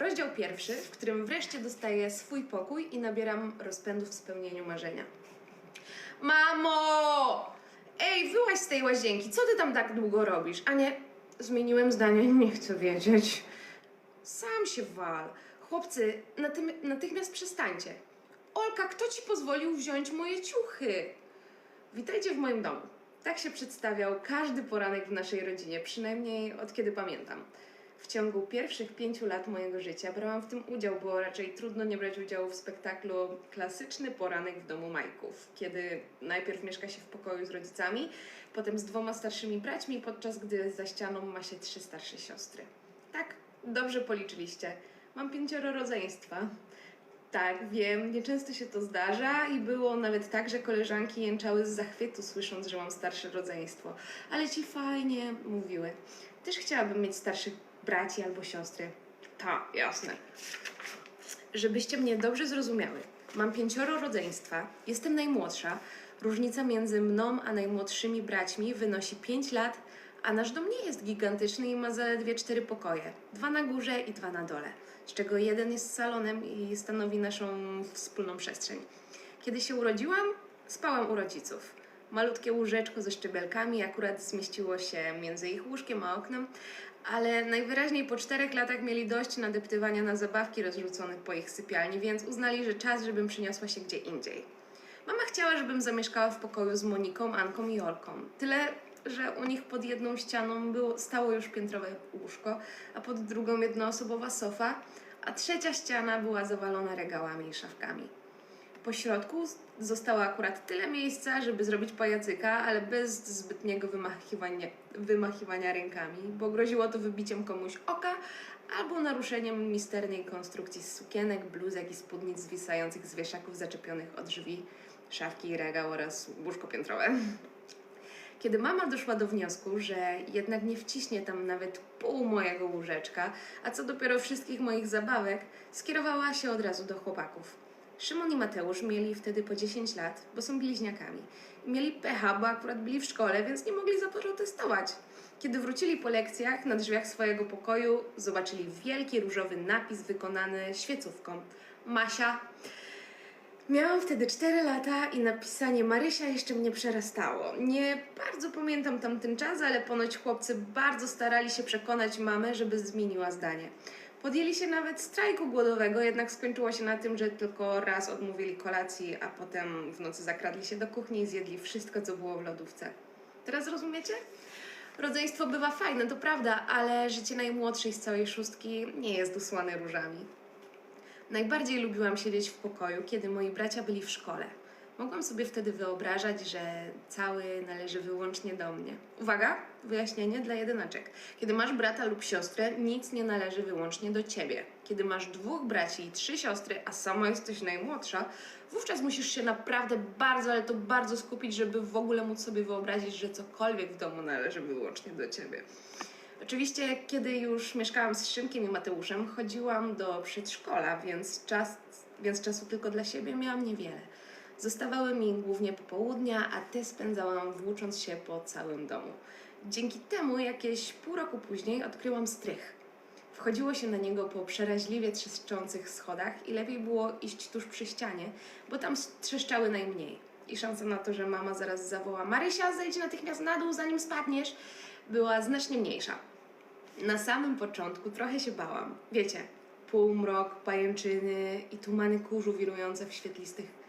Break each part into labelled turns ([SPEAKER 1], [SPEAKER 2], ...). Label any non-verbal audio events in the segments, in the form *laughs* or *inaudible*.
[SPEAKER 1] Rozdział pierwszy, w którym wreszcie dostaję swój pokój i nabieram rozpędu w spełnieniu marzenia. Mamo! Ej, wyłaź z tej łazienki, co ty tam tak długo robisz? A nie, zmieniłem zdanie, nie chcę wiedzieć. Sam się wal. Chłopcy, natychmiast przestańcie. Olka, kto ci pozwolił wziąć moje ciuchy? Witajcie w moim domu. Tak się przedstawiał każdy poranek w naszej rodzinie, przynajmniej od kiedy pamiętam. W ciągu pierwszych pięciu lat mojego życia brałam w tym udział, bo raczej trudno nie brać udziału w spektaklu Klasyczny poranek w domu Majków, kiedy najpierw mieszka się w pokoju z rodzicami, potem z dwoma starszymi braćmi, podczas gdy za ścianą ma się trzy starsze siostry. Tak, dobrze policzyliście. Mam pięcioro rodzeństwa. Tak, wiem, nieczęsto się to zdarza i było nawet tak, że koleżanki jęczały z zachwytu, słysząc, że mam starsze rodzeństwo. Ale ci fajnie mówiły. Też chciałabym mieć starszych braci albo siostry. Ta, jasne. Żebyście mnie dobrze zrozumiały. Mam pięcioro rodzeństwa, jestem najmłodsza. Różnica między mną a najmłodszymi braćmi wynosi 5 lat, a nasz dom nie jest gigantyczny i ma zaledwie cztery pokoje. Dwa na górze i dwa na dole, z czego jeden jest salonem i stanowi naszą wspólną przestrzeń. Kiedy się urodziłam, spałam u rodziców. Malutkie łóżeczko ze szczebelkami akurat zmieściło się między ich łóżkiem a oknem, ale najwyraźniej po czterech latach mieli dość nadeptywania na zabawki rozrzuconych po ich sypialni, więc uznali, że czas, żebym przyniosła się gdzie indziej. Mama chciała, żebym zamieszkała w pokoju z Moniką, Anką i Olką. Tyle, że u nich pod jedną ścianą było, stało już piętrowe łóżko, a pod drugą jednoosobowa sofa, a trzecia ściana była zawalona regałami i szafkami. Po środku zostało akurat tyle miejsca, żeby zrobić pajacyka, ale bez zbytniego wymachiwania, wymachiwania rękami, bo groziło to wybiciem komuś oka albo naruszeniem misternej konstrukcji sukienek, bluzek i spódnic zwisających z wieszaków zaczepionych od drzwi, szafki i regał oraz łóżko piętrowe. Kiedy mama doszła do wniosku, że jednak nie wciśnie tam nawet pół mojego łóżeczka, a co dopiero wszystkich moich zabawek, skierowała się od razu do chłopaków. Szymon i Mateusz mieli wtedy po 10 lat, bo są bliźniakami. Mieli pecha, bo akurat byli w szkole, więc nie mogli za to protestować. Kiedy wrócili po lekcjach, na drzwiach swojego pokoju zobaczyli wielki różowy napis wykonany świecówką. Masia, Miałam wtedy 4 lata i napisanie Marysia jeszcze mnie przerastało. Nie bardzo pamiętam tamten czas, ale ponoć chłopcy bardzo starali się przekonać mamę, żeby zmieniła zdanie. Podjęli się nawet strajku głodowego, jednak skończyło się na tym, że tylko raz odmówili kolacji, a potem w nocy zakradli się do kuchni i zjedli wszystko, co było w lodówce. Teraz rozumiecie? Rodzeństwo bywa fajne, to prawda, ale życie najmłodszej z całej szóstki nie jest usłane różami. Najbardziej lubiłam siedzieć w pokoju, kiedy moi bracia byli w szkole. Mogłam sobie wtedy wyobrażać, że cały należy wyłącznie do mnie. Uwaga, wyjaśnienie dla jedynaczek. Kiedy masz brata lub siostrę, nic nie należy wyłącznie do ciebie. Kiedy masz dwóch braci i trzy siostry, a sama jesteś najmłodsza, wówczas musisz się naprawdę bardzo, ale to bardzo skupić, żeby w ogóle móc sobie wyobrazić, że cokolwiek w domu należy wyłącznie do ciebie. Oczywiście, kiedy już mieszkałam z Szymkiem i Mateuszem, chodziłam do przedszkola, więc, czas, więc czasu tylko dla siebie miałam niewiele. Zostawały mi głównie popołudnia, a te spędzałam włócząc się po całym domu. Dzięki temu jakieś pół roku później odkryłam strych. Wchodziło się na niego po przeraźliwie trzeszczących schodach i lepiej było iść tuż przy ścianie, bo tam trzeszczały najmniej. I szansa na to, że mama zaraz zawoła Marysia, zejdź natychmiast na dół, zanim spadniesz, była znacznie mniejsza. Na samym początku trochę się bałam. Wiecie, półmrok, pajęczyny i tumany kurzu wirujące w świetlistych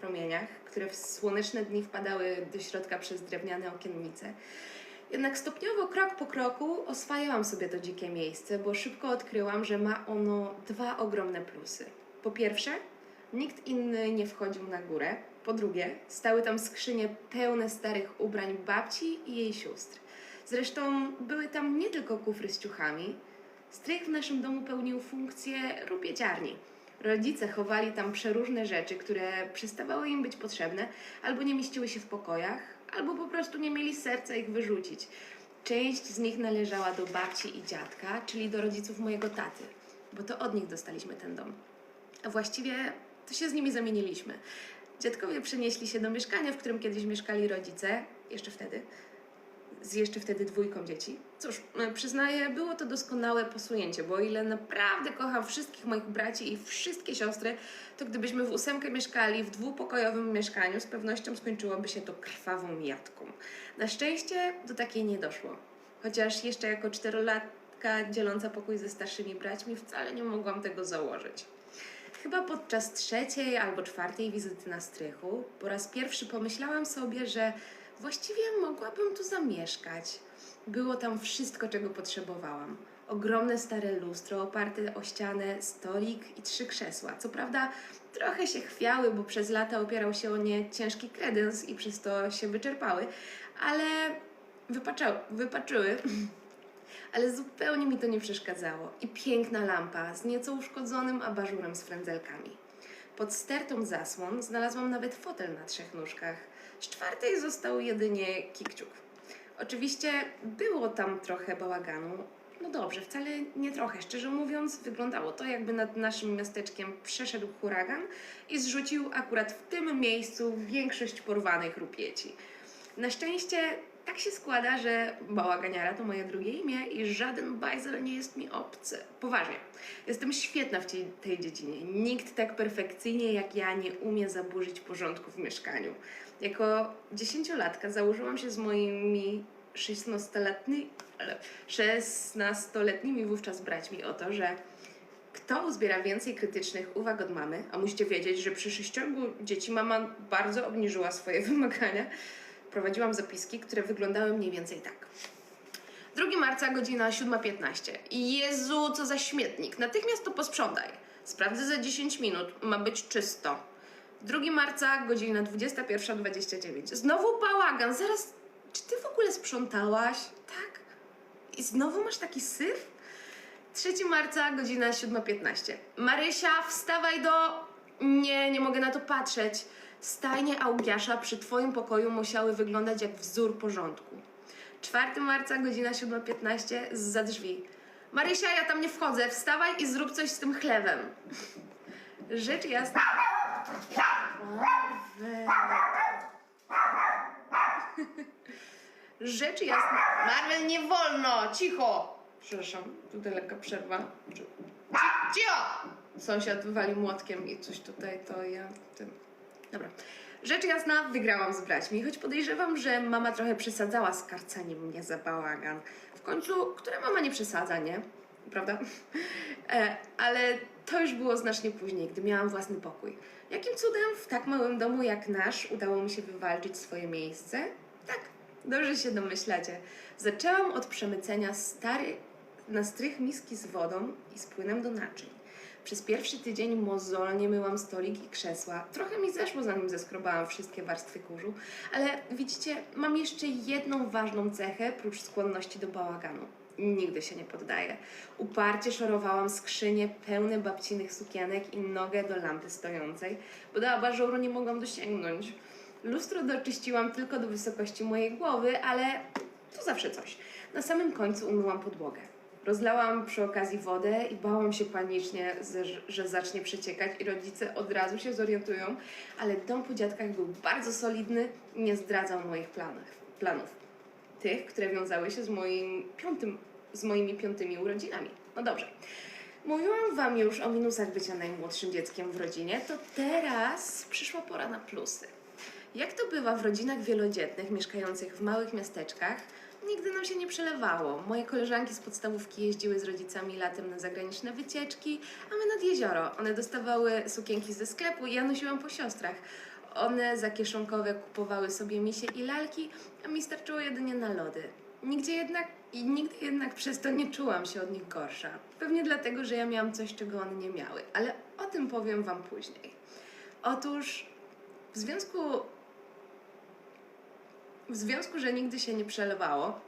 [SPEAKER 1] promieniach, które w słoneczne dni wpadały do środka przez drewniane okiennice. Jednak stopniowo, krok po kroku, oswajałam sobie to dzikie miejsce, bo szybko odkryłam, że ma ono dwa ogromne plusy. Po pierwsze, nikt inny nie wchodził na górę. Po drugie, stały tam skrzynie pełne starych ubrań babci i jej sióstr. Zresztą były tam nie tylko kufry z ciuchami. Strych w naszym domu pełnił funkcję rupieciarni. Rodzice chowali tam przeróżne rzeczy, które przestawały im być potrzebne, albo nie mieściły się w pokojach, albo po prostu nie mieli serca ich wyrzucić. Część z nich należała do babci i dziadka, czyli do rodziców mojego taty, bo to od nich dostaliśmy ten dom. A właściwie to się z nimi zamieniliśmy. Dziadkowie przenieśli się do mieszkania, w którym kiedyś mieszkali rodzice, jeszcze wtedy. Z jeszcze wtedy dwójką dzieci. Cóż, e, przyznaję, było to doskonałe posunięcie, bo o ile naprawdę kocham wszystkich moich braci i wszystkie siostry, to gdybyśmy w ósemkę mieszkali w dwupokojowym mieszkaniu, z pewnością skończyłoby się to krwawą jatką. Na szczęście do takiej nie doszło. Chociaż jeszcze jako czterolatka dzieląca pokój ze starszymi braćmi wcale nie mogłam tego założyć. Chyba podczas trzeciej albo czwartej wizyty na strychu po raz pierwszy pomyślałam sobie, że właściwie mogłabym tu zamieszkać. Było tam wszystko, czego potrzebowałam. Ogromne stare lustro oparte o ścianę, stolik i trzy krzesła. Co prawda trochę się chwiały, bo przez lata opierał się o nie ciężki kredens i przez to się wyczerpały, ale wypaczyły. *laughs* Ale zupełnie mi to nie przeszkadzało. I piękna lampa z nieco uszkodzonym abażurem z frędzelkami. Pod stertą zasłon znalazłam nawet fotel na trzech nóżkach. Z czwartej został jedynie kikciuk. Oczywiście było tam trochę bałaganu. No dobrze, wcale nie trochę. Szczerze mówiąc, wyglądało to, jakby nad naszym miasteczkiem przeszedł huragan i zrzucił akurat w tym miejscu większość porwanych rupieci. Na szczęście tak się składa, że bałaganiara to moje drugie imię i żaden bajzel nie jest mi obcy. Poważnie. Jestem świetna w tej, dziedzinie. Nikt tak perfekcyjnie jak ja nie umie zaburzyć porządku w mieszkaniu. Jako dziesięciolatka założyłam się z moimi 16-letni, ale 16-letnimi wówczas braćmi o to, że kto uzbiera więcej krytycznych uwag od mamy, a musicie wiedzieć, że przy sześciorgu dzieci mama bardzo obniżyła swoje *laughs* wymagania, prowadziłam zapiski, które wyglądały mniej więcej tak. 2 marca, godzina 7.15. Jezu, co za śmietnik. Natychmiast to posprzątaj. Sprawdzę za 10 minut. Ma być czysto. 2 marca, godzina 21.29. Znowu bałagan. Zaraz, czy ty w ogóle sprzątałaś? Tak? I znowu masz taki syf? 3 marca, godzina 7.15. Marysia, wstawaj do... Nie, nie mogę na to patrzeć. Stajnie Augiasza przy twoim pokoju musiały wyglądać jak wzór porządku. 4 marca, godzina 7.15, za drzwi. Marysia, ja tam nie wchodzę. Wstawaj i zrób coś z tym chlebem. Rzecz jasna... Rzecz jasna... Marvel, nie wolno! Cicho! Przepraszam, tutaj lekka przerwa. Ci- Cicho! Sąsiad wywalił młotkiem i coś tutaj, to ja tym... Dobra. Rzecz jasna, wygrałam z braćmi, choć podejrzewam, że mama trochę przesadzała z karceniem mnie za bałagan. W końcu, która mama nie przesadza, nie? Prawda? *laughs* E, ale to już było znacznie później, gdy miałam własny pokój. Jakim cudem w tak małym domu jak nasz udało mi się wywalczyć swoje miejsce? Tak, dobrze się domyślacie. Zaczęłam od przemycenia stary, na strych miski z wodą i z płynem do naczyń. Przez pierwszy tydzień mozolnie myłam stolik i krzesła. Trochę mi zeszło, zanim zeskrobałam wszystkie warstwy kurzu, ale widzicie, mam jeszcze jedną ważną cechę, prócz skłonności do bałaganu. Nigdy się nie poddaję. Uparcie szorowałam skrzynie pełne babcinych sukienek i nogę do lampy stojącej, bo do abażuru nie mogłam dosięgnąć. Lustro doczyściłam tylko do wysokości mojej głowy, ale to zawsze coś. Na samym końcu umyłam podłogę. Rozlałam przy okazji wodę i bałam się panicznie, że- zacznie przeciekać i rodzice od razu się zorientują, ale dom po dziadkach był bardzo solidny i nie zdradzał moich planów. planów. Tych, które wiązały się z, moim piątym, z moimi piątymi urodzinami. No dobrze. Mówiłam Wam już o minusach bycia najmłodszym dzieckiem w rodzinie, to teraz przyszła pora na plusy. Jak to bywa w rodzinach wielodzietnych mieszkających w małych miasteczkach, nigdy nam się nie przelewało. Moje koleżanki z podstawówki jeździły z rodzicami latem na zagraniczne wycieczki, a my nad jezioro. One dostawały sukienki ze sklepu i ja nosiłam po siostrach. One za kieszonkowe kupowały sobie misie i lalki, a mi starczyło jedynie na lody. Nigdzie jednak i nigdy jednak przez to nie czułam się od nich gorsza. Pewnie dlatego, że ja miałam coś, czego one nie miały, ale o tym powiem Wam później. Otóż w związku w związku, że nigdy się nie przelewało,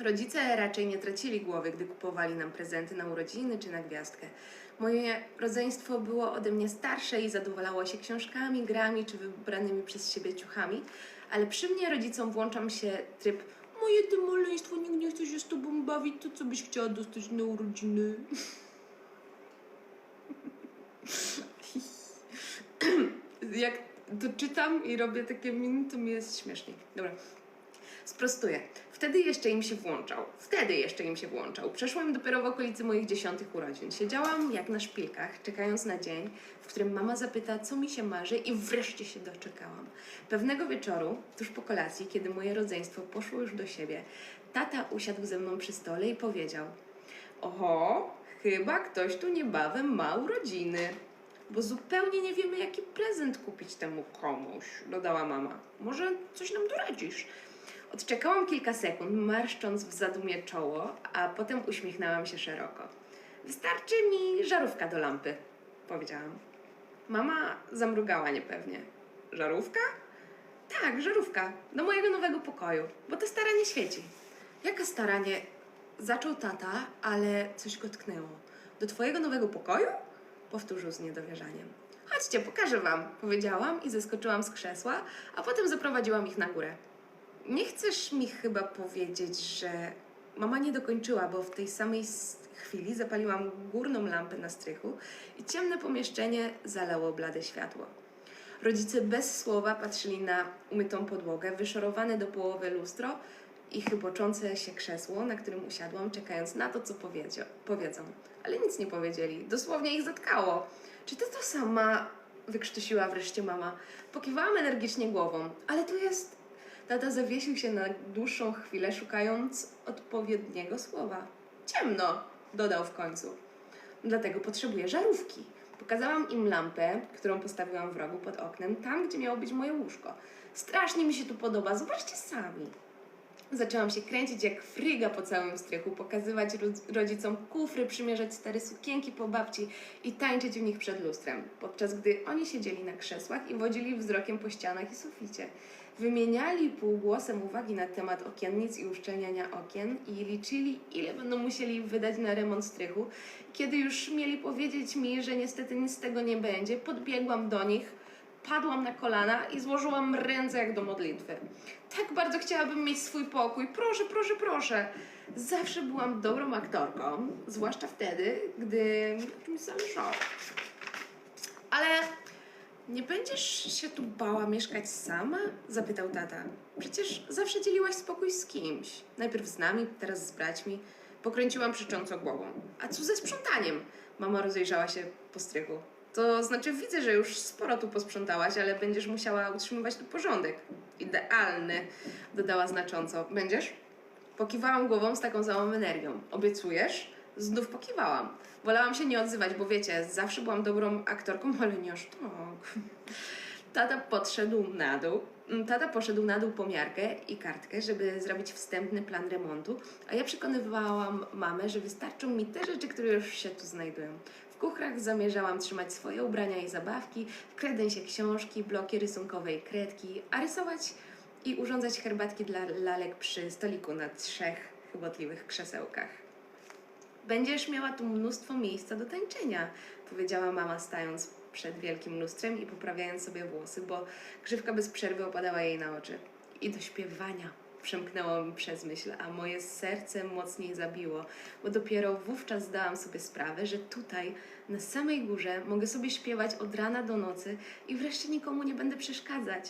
[SPEAKER 1] rodzice raczej nie tracili głowy, gdy kupowali nam prezenty na urodziny czy na gwiazdkę. Moje rodzeństwo było ode mnie starsze i zadowalało się książkami, grami czy wybranymi przez siebie ciuchami, ale przy mnie rodzicom włączam się tryb Moje ty maleństwo, nikt nie chce się z tobą bawić, to co byś chciała dostać na urodziny? *laughs* Jak to czytam i robię takie miny, to mi jest śmiesznie. Dobra. Sprostuję. Wtedy jeszcze im się włączał. Wtedy jeszcze im się włączał. Przeszłam dopiero w okolicy moich dziesiątych urodzin. Siedziałam jak na szpilkach, czekając na dzień, w którym mama zapyta, co mi się marzy i wreszcie się doczekałam. Pewnego wieczoru, tuż po kolacji, kiedy moje rodzeństwo poszło już do siebie, tata usiadł ze mną przy stole i powiedział Oho, chyba ktoś tu niebawem ma urodziny. Bo zupełnie nie wiemy, jaki prezent kupić temu komuś, dodała mama. Może coś nam doradzisz? Odczekałam kilka sekund, marszcząc w zadumie czoło, a potem uśmiechnęłam się szeroko. Wystarczy mi żarówka do lampy, powiedziałam. Mama zamrugała niepewnie. Żarówka? Tak, żarówka. Do mojego nowego pokoju, bo ta stara nie świeci. Jaka stara nie... Zaczął tata, ale coś go tknęło. Do twojego nowego pokoju? Powtórzył z niedowierzaniem. Chodźcie, pokażę wam, powiedziałam i zeskoczyłam z krzesła, a potem zaprowadziłam ich na górę. Nie chcesz mi chyba powiedzieć, że mama nie dokończyła, bo w tej samej chwili zapaliłam górną lampę na strychu i ciemne pomieszczenie zalało blade światło. Rodzice bez słowa patrzyli na umytą podłogę, wyszorowane do połowy lustro i chyboczące się krzesło, na którym usiadłam, czekając na to, co powiedzą. Ale nic nie powiedzieli, dosłownie ich zatkało. Czy ty to sama? Wykrztusiła wreszcie mama. Pokiwałam energicznie głową, ale to jest Tata zawiesił się na dłuższą chwilę, szukając odpowiedniego słowa. Ciemno, dodał w końcu. Dlatego potrzebuję żarówki. Pokazałam im lampę, którą postawiłam w rogu pod oknem, tam gdzie miało być moje łóżko. Strasznie mi się tu podoba, zobaczcie sami. Zaczęłam się kręcić jak fryga po całym strychu, pokazywać ro- rodzicom kufry, przymierzać stare sukienki po babci i tańczyć w nich przed lustrem, podczas gdy oni siedzieli na krzesłach i wodzili wzrokiem po ścianach i suficie. Wymieniali półgłosem uwagi na temat okiennic i uszczelniania okien i liczyli, ile będą musieli wydać na remont strychu. Kiedy już mieli powiedzieć mi, że niestety nic z tego nie będzie, podbiegłam do nich, padłam na kolana i złożyłam ręce jak do modlitwy. Tak bardzo chciałabym mieć swój pokój. Proszę, proszę, proszę. Zawsze byłam dobrą aktorką, zwłaszcza wtedy, gdy czymś zależało. Ale nie będziesz się tu bała mieszkać sama? Zapytał tata. Przecież zawsze dzieliłaś spokój z kimś. Najpierw z nami, teraz z braćmi. Pokręciłam przecząco głową. A co ze sprzątaniem? Mama rozejrzała się po strychu. To znaczy widzę, że już sporo tu posprzątałaś, ale będziesz musiała utrzymywać tu porządek. Idealny, dodała znacząco. Będziesz? Pokiwałam głową z taką samą energią. Obiecujesz? Znów pokiwałam. Wolałam się nie odzywać, bo wiecie, zawsze byłam dobrą aktorką, *laughs* ale nie aż tak. Tata podszedł na dół. mm, Tata poszedł na dół po miarkę i kartkę, żeby zrobić wstępny plan remontu, a ja przekonywałam mamę, że wystarczą mi te rzeczy, które już się tu znajdują. W kuchrach zamierzałam trzymać swoje ubrania i zabawki, w kredensie książki, bloki rysunkowe i kredki, a rysować i urządzać herbatki dla lalek przy stoliku na trzech chybotliwych krzesełkach. Będziesz miała tu mnóstwo miejsca do tańczenia, powiedziała mama, stając przed wielkim lustrem i poprawiając sobie włosy, bo grzywka bez przerwy opadała jej na oczy. I do śpiewania przemknęło mi przez myśl, a moje serce mocniej zabiło, bo dopiero wówczas zdałam sobie sprawę, że tutaj, na samej górze, mogę sobie śpiewać od rana do nocy i wreszcie nikomu nie będę przeszkadzać.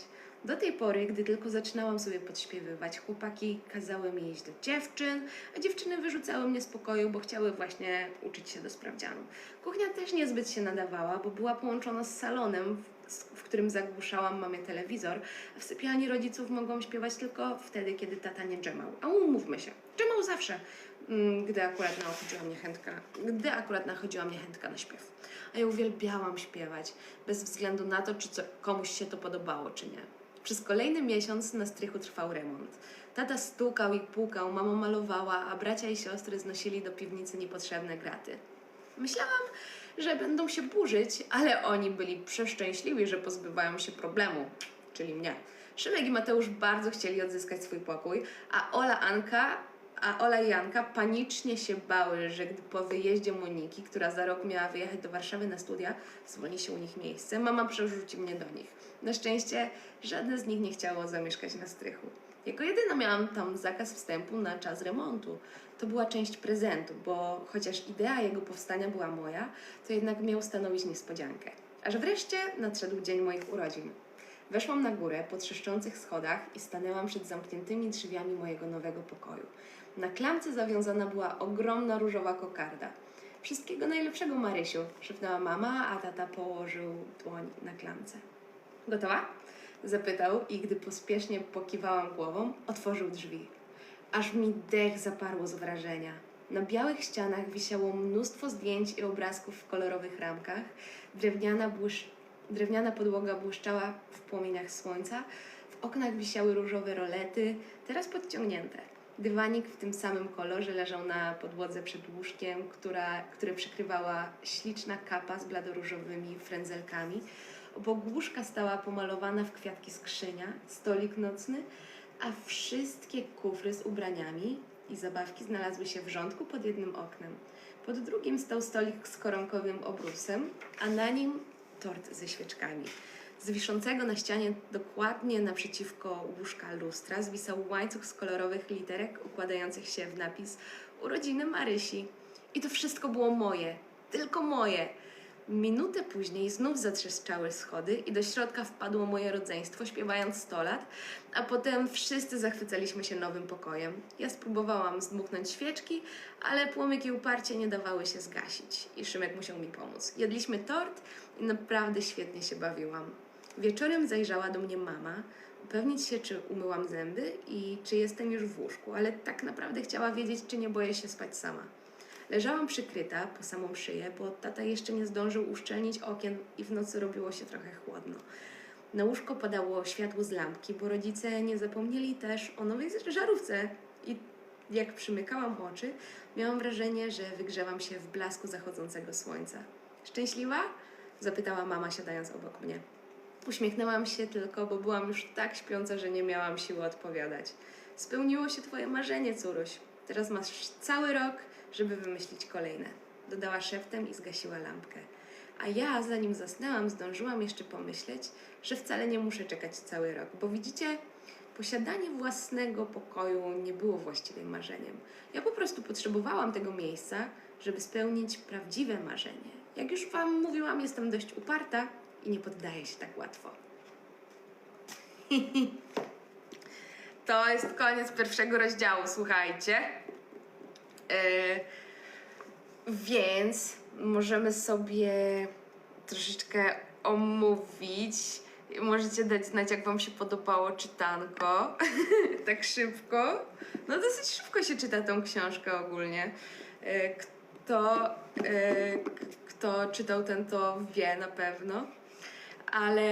[SPEAKER 1] Do tej pory, gdy tylko zaczynałam sobie podśpiewywać, chłopaki kazały mi iść do dziewczyn, a dziewczyny wyrzucały mnie z pokoju, bo chciały właśnie uczyć się do sprawdzianu. Kuchnia też niezbyt się nadawała, bo była połączona z salonem, w, którym zagłuszałam mamie telewizor, a w sypialni rodziców mogłam śpiewać tylko wtedy, kiedy tata nie dżemał. A umówmy się, dżemał zawsze, mm, gdy akurat nachodziła mnie chętka, gdy akurat nachodziła mnie chętka na śpiew. A ja uwielbiałam śpiewać, bez względu na to, czy co, komuś się to podobało, czy nie. Przez kolejny miesiąc na strychu trwał remont. Tata stukał i pukał, mama malowała, a bracia i siostry znosili do piwnicy niepotrzebne graty. Myślałam, że będą się burzyć, ale oni byli przeszczęśliwi, że pozbywają się problemu, czyli mnie. Szymek i Mateusz bardzo chcieli odzyskać swój pokój, a Ola Anka, a Ola i Anka panicznie się bały, że gdy po wyjeździe Moniki, która za rok miała wyjechać do Warszawy na studia, zwolni się u nich miejsce, mama przerzuci mnie do nich. Na szczęście żadne z nich nie chciało zamieszkać na strychu. Jako jedyna miałam tam zakaz wstępu na czas remontu. To była część prezentu, bo chociaż idea jego powstania była moja, to jednak miał stanowić niespodziankę. Aż wreszcie nadszedł dzień moich urodzin. Weszłam na górę po trzeszczących schodach i stanęłam przed zamkniętymi drzwiami mojego nowego pokoju. Na klamce zawiązana była ogromna różowa kokarda. Wszystkiego najlepszego, Marysiu, szepnęła mama, a tata położył dłoń na klamce. Gotowa? Zapytał i gdy pospiesznie pokiwałam głową, otworzył drzwi. Aż mi dech zaparło z wrażenia. Na białych ścianach wisiało mnóstwo zdjęć i obrazków w kolorowych ramkach. Drewniana, błysz... Drewniana podłoga błyszczała w płomieniach słońca. W oknach wisiały różowe rolety, teraz podciągnięte. Dywanik w tym samym kolorze leżał na podłodze przed łóżkiem, która, które przykrywała śliczna kapa z bladoróżowymi frędzelkami. Obok łóżka stała pomalowana w kwiatki skrzynia, stolik nocny, a wszystkie kufry z ubraniami i zabawki znalazły się w rządku pod jednym oknem. Pod drugim stał stolik z koronkowym obrusem, a na nim tort ze świeczkami. Z wiszącego na ścianie dokładnie naprzeciwko łóżka lustra zwisał łańcuch z kolorowych literek układających się w napis urodziny Marysi. I to wszystko było moje, tylko moje. Minutę później znów zatrzeszczały schody i do środka wpadło moje rodzeństwo, śpiewając 100 lat, a potem wszyscy zachwycaliśmy się nowym pokojem. Ja spróbowałam zdmuchnąć świeczki, ale płomyki uparcie nie dawały się zgasić i Szymek musiał mi pomóc. Jedliśmy tort i naprawdę świetnie się bawiłam. Wieczorem zajrzała do mnie mama, upewnić się, czy umyłam zęby i czy jestem już w łóżku, ale tak naprawdę chciała wiedzieć, czy nie boję się spać sama. Leżałam przykryta po samą szyję, bo tata jeszcze nie zdążył uszczelnić okien i w nocy robiło się trochę chłodno. Na łóżko padało światło z lampki, bo rodzice nie zapomnieli też o nowej żarówce. I jak przymykałam oczy, miałam wrażenie, że wygrzewam się w blasku zachodzącego słońca. Szczęśliwa? zapytała mama, siadając obok mnie. Uśmiechnęłam się tylko, bo byłam już tak śpiąca, że nie miałam siły odpowiadać. Spełniło się twoje marzenie, córuś. Teraz masz cały rok, żeby wymyślić kolejne. Dodała szeptem i zgasiła lampkę. A ja, zanim zasnęłam, zdążyłam jeszcze pomyśleć, że wcale nie muszę czekać cały rok, bo widzicie, posiadanie własnego pokoju nie było właściwym marzeniem. Ja po prostu potrzebowałam tego miejsca, żeby spełnić prawdziwe marzenie. Jak już Wam mówiłam, jestem dość uparta i nie poddaję się tak łatwo. *laughs* To jest koniec pierwszego rozdziału, słuchajcie. Yy, więc możemy sobie troszeczkę omówić. Możecie dać znać, jak Wam się podobało czytanko. *laughs* tak szybko. No dosyć szybko się czyta tą książkę ogólnie. Yy, Kto, k- kto czytał ten, to wie na pewno. Ale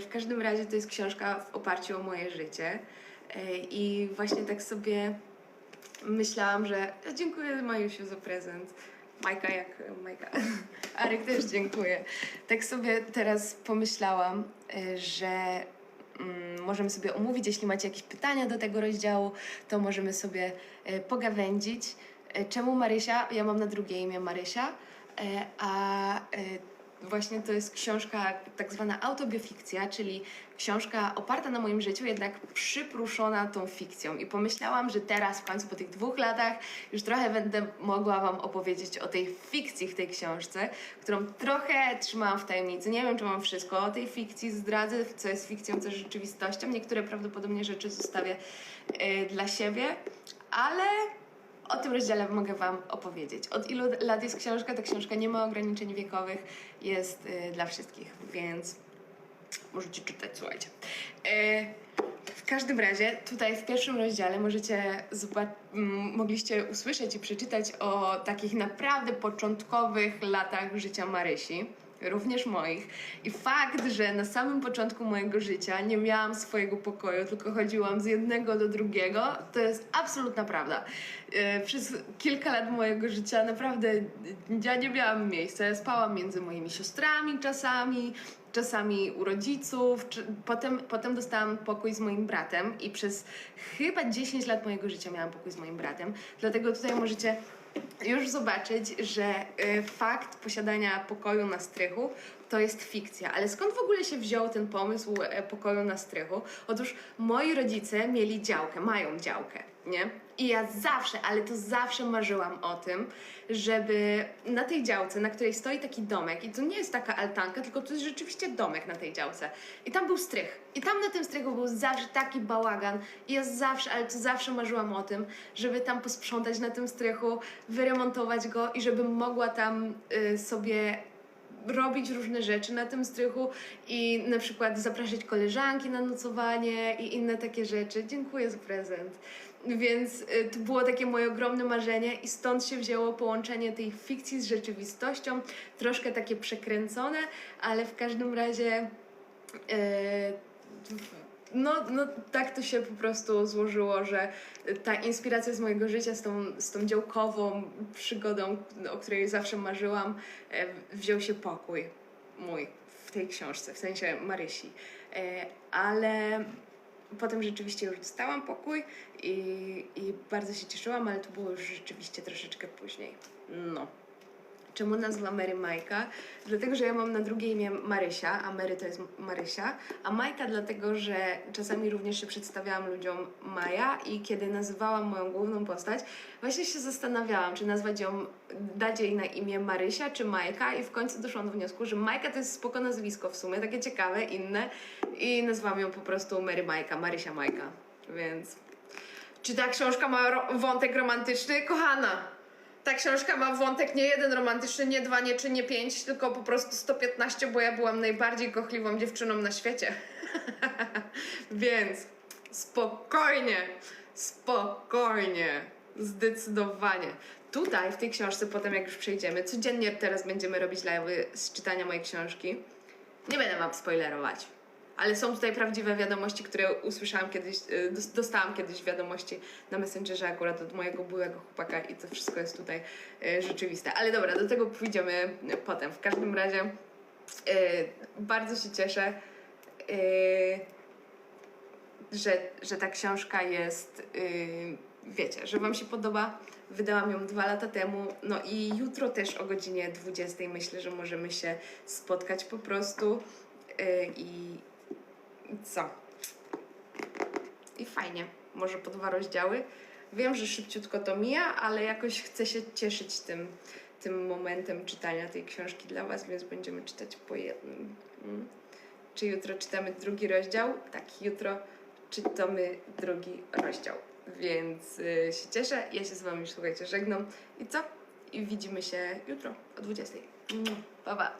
[SPEAKER 1] w każdym razie to jest książka w oparciu o moje życie. I właśnie tak sobie myślałam, że ja dziękuję Majusiu za prezent. Majka jak Majka. *laughs* Arek też dziękuję. Tak sobie teraz pomyślałam, y, że mm, możemy sobie omówić, jeśli macie jakieś pytania do tego rozdziału, to możemy sobie y, pogawędzić. Y, Czemu Marysia? Ja mam na drugie imię Marysia, a właśnie to jest książka tak zwana autobiofikcja, czyli książka oparta na moim życiu, jednak przypruszona tą fikcją. I pomyślałam, że teraz w końcu po tych dwóch latach już trochę będę mogła Wam opowiedzieć o tej fikcji w tej książce, którą trochę trzymałam w tajemnicy. Nie wiem, czy mam wszystko o tej fikcji, zdradzę, co jest fikcją, co jest rzeczywistością. Niektóre prawdopodobnie rzeczy zostawię y, dla siebie, ale o tym rozdziale mogę Wam opowiedzieć. Od ilu lat jest książka? Ta książka nie ma ograniczeń wiekowych, jest y, dla wszystkich, więc możecie czytać, słuchajcie. Y, w każdym razie, tutaj w pierwszym rozdziale możecie mogliście usłyszeć i przeczytać o takich naprawdę początkowych latach życia Marysi, również moich. I fakt, że na samym początku mojego życia nie miałam swojego pokoju, tylko chodziłam z jednego do drugiego, to jest absolutna prawda. E, Przez kilka lat mojego życia naprawdę ja nie miałam miejsca. Ja spałam między moimi siostrami czasami, czasami u rodziców. Potem, potem dostałam pokój z moim bratem i przez chyba 10 lat mojego życia miałam pokój z moim bratem. Dlatego tutaj możecie już zobaczyć, że y, fakt posiadania pokoju na strychu to jest fikcja. Ale skąd w ogóle się wziął ten pomysł e, pokoju na strychu? Otóż moi rodzice mieli działkę, mają działkę, nie? I ja zawsze, ale to zawsze marzyłam o tym, żeby na tej działce, na której stoi taki domek, i to nie jest taka altanka, tylko to jest rzeczywiście domek na tej działce. I tam był strych. I tam na tym strychu był zawsze taki bałagan. I ja zawsze, ale to zawsze marzyłam o tym, żeby tam posprzątać na tym strychu, wyremontować go i żebym mogła tam y, sobie robić różne rzeczy na tym strychu i na przykład zapraszać koleżanki na nocowanie i inne takie rzeczy. Dziękuję za prezent. Więc y, to było takie moje ogromne marzenie i stąd się wzięło połączenie tej fikcji z rzeczywistością, troszkę takie przekręcone, ale w każdym razie y, no, no tak to się po prostu złożyło, że ta inspiracja z mojego życia z tą, z tą działkową przygodą, o której zawsze marzyłam, e, wziął się pokój mój w tej książce, w sensie Marysi. Ale potem rzeczywiście już dostałam pokój i, i bardzo się cieszyłam, ale to było już rzeczywiście troszeczkę później. No. Czemu nazwa Mary Majka? Dlatego, że ja mam na drugie imię Marysia, a Mary to jest Marysia, a Majka dlatego, że czasami również się przedstawiałam ludziom Maja i kiedy nazywałam moją główną postać, właśnie się zastanawiałam, czy nazwać ją, dać jej na imię Marysia czy Majka i w końcu doszłam do wniosku, że Majka to jest spoko nazwisko w sumie, takie ciekawe, inne i nazwałam ją po prostu Mary Majka, Marysia Majka, więc... Czy ta książka ma ro- wątek romantyczny? Kochana, ta książka ma wątek nie jeden romantyczny, nie dwa, nie trzy, nie pięć, tylko po prostu 115, bo ja byłam najbardziej kochliwą dziewczyną na świecie. *laughs* Więc spokojnie, spokojnie, zdecydowanie. Tutaj w tej książce, potem jak już przejdziemy, codziennie teraz będziemy robić live'y z czytania mojej książki. Nie będę wam spoilerować. Ale są tutaj prawdziwe wiadomości, które usłyszałam kiedyś, y, dos- dostałam kiedyś wiadomości na Messengerze akurat od mojego byłego chłopaka i to wszystko jest tutaj y, rzeczywiste. Ale dobra, do tego pójdziemy potem. W każdym razie y, bardzo się cieszę, że, że ta książka jest, wiecie, że Wam się podoba. Wydałam ją dwa lata temu, no i jutro też o godzinie 20 myślę, że możemy się spotkać po prostu y, i i co? I fajnie, może po dwa rozdziały. Wiem, że szybciutko to mija, ale jakoś chcę się cieszyć tym, tym momentem czytania tej książki dla Was, więc będziemy czytać po jednym. Mm. Czy jutro czytamy drugi rozdział? Tak, jutro czytamy drugi rozdział. Więc y, się cieszę. Ja się z Wami, słuchajcie, żegnam. I co? I widzimy się jutro o 20. Mm, Pa, pa.